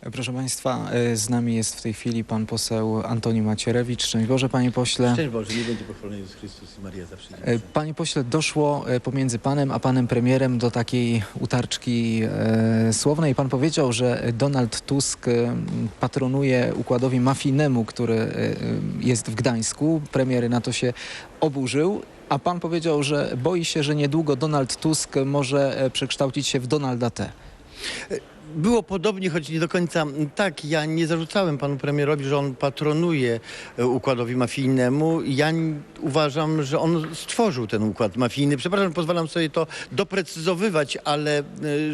Proszę Państwa, e, z nami jest w tej chwili pan poseł Antoni Macierewicz. Szczęść Boże, panie pośle. Szczęść Boże, nie będzie pochwalony Jezus Chrystus i Maria zawsze. E. Panie pośle, doszło e, pomiędzy panem a panem premierem do takiej utarczki e, słownej. Pan powiedział, że Donald Tusk patronuje układowi mafijnemu, który jest w Gdańsku. Premier na to się oburzył. A pan powiedział, że boi się, że niedługo Donald Tusk może przekształcić się w Donalda T. Było podobnie, choć nie do końca tak. Ja nie zarzucałem panu premierowi, że on patronuje e, układowi mafijnemu. Ja uważam, że on stworzył ten układ mafijny. Przepraszam, pozwalam sobie to doprecyzowywać, ale e,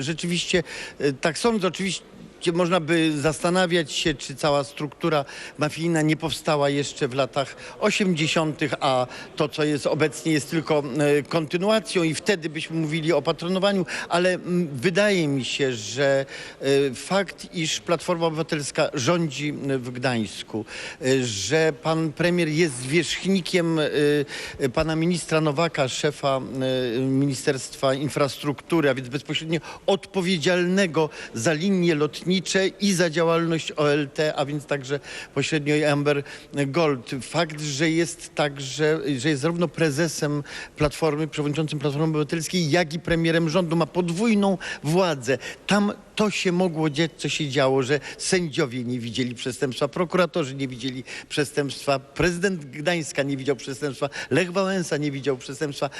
rzeczywiście e, tak sądzę. Oczywiście można by zastanawiać się, czy cała struktura mafijna nie powstała jeszcze w latach 80., a to, co jest obecnie, jest tylko e, kontynuacją i wtedy byśmy mówili o patronowaniu, ale wydaje mi się, że e, fakt, iż Platforma Obywatelska rządzi w Gdańsku, e, że pan premier jest zwierzchnikiem pana ministra Nowaka, szefa Ministerstwa Infrastruktury, a więc bezpośrednio odpowiedzialnego za linie lotnicze i za działalność OLT, a więc także pośrednio i Amber Gold. Fakt, że jest także, że jest zarówno prezesem Platformy, przewodniczącym Platformy Obywatelskiej, jak i premierem rządu, ma podwójną władzę. Tam to się mogło dziać, co się działo, że sędziowie nie widzieli przestępstwa, prokuratorzy nie widzieli przestępstwa, prezydent Gdańska nie widział przestępstwa, Lech Wałęsa nie widział przestępstwa,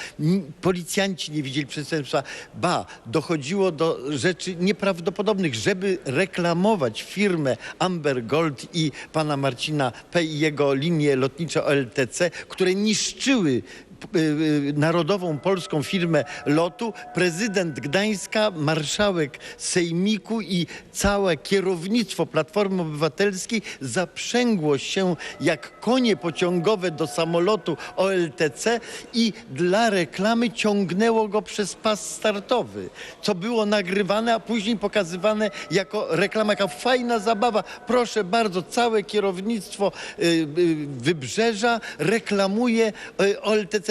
policjanci nie widzieli przestępstwa. Ba, dochodziło do rzeczy nieprawdopodobnych, żeby reklamować firmę Amber Gold i pana Marcina P. i jego linie lotnicze OLTC, które niszczyły narodową polską firmę lotu, prezydent Gdańska, marszałek Sejmiku i całe kierownictwo Platformy Obywatelskiej zaprzęgło się jak konie pociągowe do samolotu OLTC i dla reklamy ciągnęło go przez pas startowy, co było nagrywane, a później pokazywane jako reklama, jaka fajna zabawa. Proszę bardzo, całe kierownictwo y, y, Wybrzeża reklamuje y,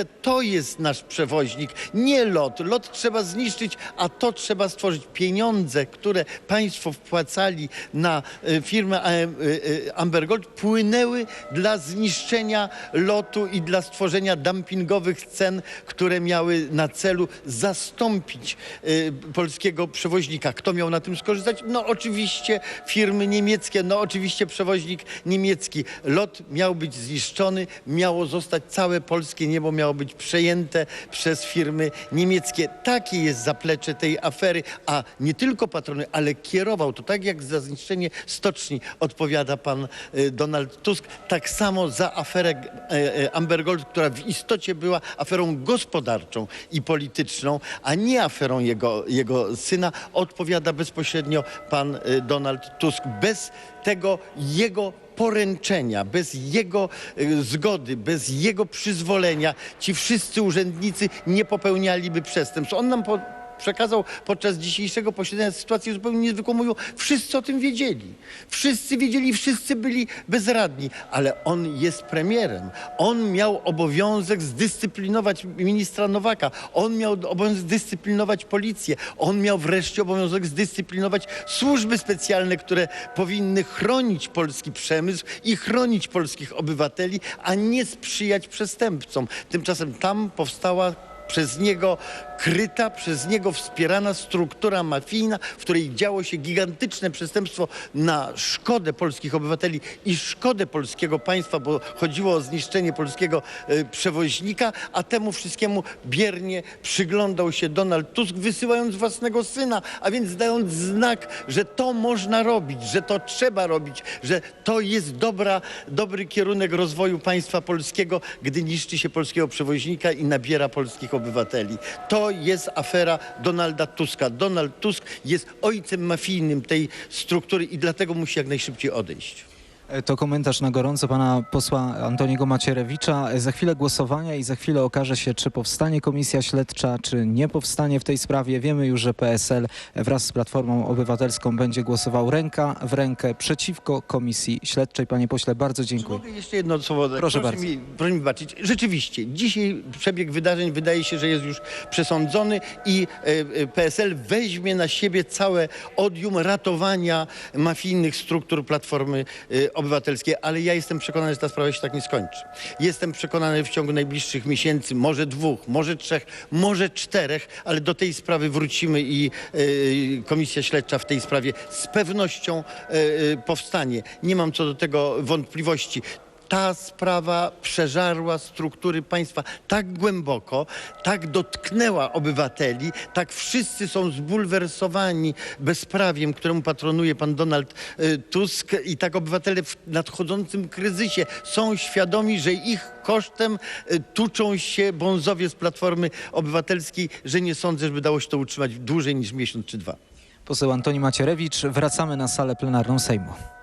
To jest nasz przewoźnik, nie lot. Lot trzeba zniszczyć, a to trzeba stworzyć. Pieniądze, które państwo wpłacali na y, firmę y, y, Amber Gold płynęły dla zniszczenia lotu i dla stworzenia dumpingowych cen, które miały na celu zastąpić polskiego przewoźnika. Kto miał na tym skorzystać? No oczywiście firmy niemieckie, no oczywiście przewoźnik niemiecki. Lot miał być zniszczony, miało zostać całe polskie niebo, miało być przejęte przez firmy niemieckie. Takie jest zaplecze tej afery, a nie tylko patrony, ale kierował to tak jak za zniszczenie stoczni odpowiada pan y, Donald Tusk, tak samo za aferę e, e, Amber Gold, która w istocie była aferą gospodarczą i polityczną, a nie aferą jego, jego syna, odpowiada bezpośrednio pan y, Donald Tusk. Bez tego jego poręczenia, bez jego y, zgody, bez jego przyzwolenia ci wszyscy urzędnicy nie popełnialiby przestępstw. On nam przekazał podczas dzisiejszego posiedzenia sytuację zupełnie niezwykłą. Mówił, wszyscy o tym wiedzieli. Wszyscy wiedzieli, wszyscy byli bezradni, ale on jest premierem. On miał obowiązek zdyscyplinować ministra Nowaka. On miał obowiązek zdyscyplinować policję. On miał wreszcie obowiązek zdyscyplinować służby specjalne, które powinny chronić polski przemysł i chronić polskich obywateli, a nie sprzyjać przestępcom. Tymczasem tam powstała przez niego kryta, przez niego wspierana struktura mafijna, w której działo się gigantyczne przestępstwo na szkodę polskich obywateli i szkodę polskiego państwa, bo chodziło o zniszczenie polskiego e, przewoźnika, a temu wszystkiemu biernie przyglądał się Donald Tusk, wysyłając własnego syna, a więc dając znak, że to można robić, że to trzeba robić, że to jest dobra, dobry kierunek rozwoju państwa polskiego, gdy niszczy się polskiego przewoźnika i nabiera polskich obywateli. To jest afera Donalda Tuska. Donald Tusk jest ojcem mafijnym tej struktury i dlatego musi jak najszybciej odejść. E, To komentarz na gorąco pana posła Antoniego Macierewicza. E, Za chwilę głosowania i za chwilę okaże się, czy powstanie komisja śledcza, czy nie powstanie w tej sprawie. Wiemy już, że PSL wraz z Platformą Obywatelską będzie głosował ręka w rękę przeciwko komisji śledczej. Panie pośle, bardzo dziękuję. Mogę jeszcze jedno słowo dodać? Proszę bardzo. Mi, proszę mi wybaczyć. Rzeczywiście, dzisiaj przebieg wydarzeń wydaje się, że jest już przesądzony i e, PSL weźmie na siebie całe odium ratowania mafijnych struktur Platformy e, Obywatelskiej, ale ja jestem przekonany, że ta sprawa się tak nie skończy. Jestem przekonany w ciągu najbliższych miesięcy, może dwóch, może trzech, może czterech, ale do tej sprawy wrócimy i e, komisja śledcza w tej sprawie z pewnością e, powstanie. Nie mam co do tego wątpliwości ta sprawa przeżarła struktury państwa tak głęboko, tak dotknęła obywateli, tak wszyscy są zbulwersowani bezprawiem, któremu patronuje pan Donald y, Tusk i tak obywatele w nadchodzącym kryzysie są świadomi, że ich kosztem y, tuczą się bązowie z Platformy Obywatelskiej, że nie sądzę, żeby dało się to utrzymać dłużej niż miesiąc czy dwa. Poseł Antoni Macierewicz. Wracamy na salę plenarną Sejmu.